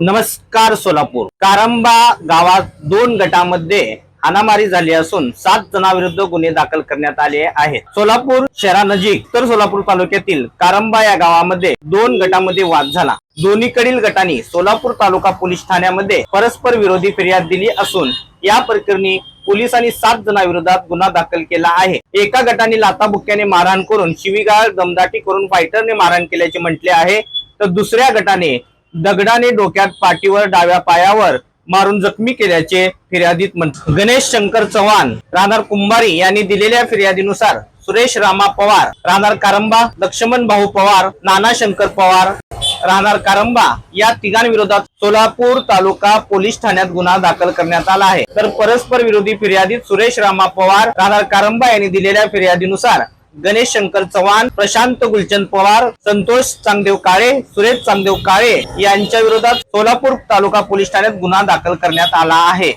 नमस्कार सोलापूर. कारंबा गावात दोन गटामध्ये हाणामारी झाली असून सात जणांविरुद्ध गुन्हे दाखल करण्यात आले आहेत. सोलापूर शहरानजीक तर सोलापूर तालुक्यातील कारंबा या गावामध्ये दोन गटामध्ये वाद झाला. दोन्हीकडील गटांनी सोलापूर तालुका पोलीस ठाण्यामध्ये परस्पर विरोधी फिर्याद दिली असून या प्रकरणी पोलिसांनी सात जणांविरोधात गुन्हा दाखल केला आहे. एका गटाने लाताबुक्क्याने मारहाण करून शिवीगाळ दमदाटी करून फायटरने मारहाण केल्याचे म्हटले आहे. तर दुसऱ्या गटाने दगडाने डोक्यात पाठीवर डाव्या पायावर मारून जखमी केल्याचे फिर्यादीत म्हणतात गणेश शंकर चव्हाण राहणार कुंभारी यांनी दिलेल्या फिर्यादीनुसार सुरेश रामा पवार राहणार कारंबा लक्ष्मण भाऊ पवार नाना शंकर पवार राहणार कारंबा या तिघांविरोधात सोलापूर तालुका पोलीस ठाण्यात गुन्हा दाखल करण्यात आला आहे. तर परस्पर विरोधी फिर्यादीत सुरेश रामा पवार राहणार कारंबा यांनी दिलेल्या फिर्यादीनुसार गणेश शंकर चव्हाण प्रशांत गुलचंद पवार संतोष चांगदेव काळे सुरेश चांगदेव काळे यांच्या विरोधात सोलापूर तालुका पोलीस ठाण्यात गुन्हा दाखल करण्यात आला आहे.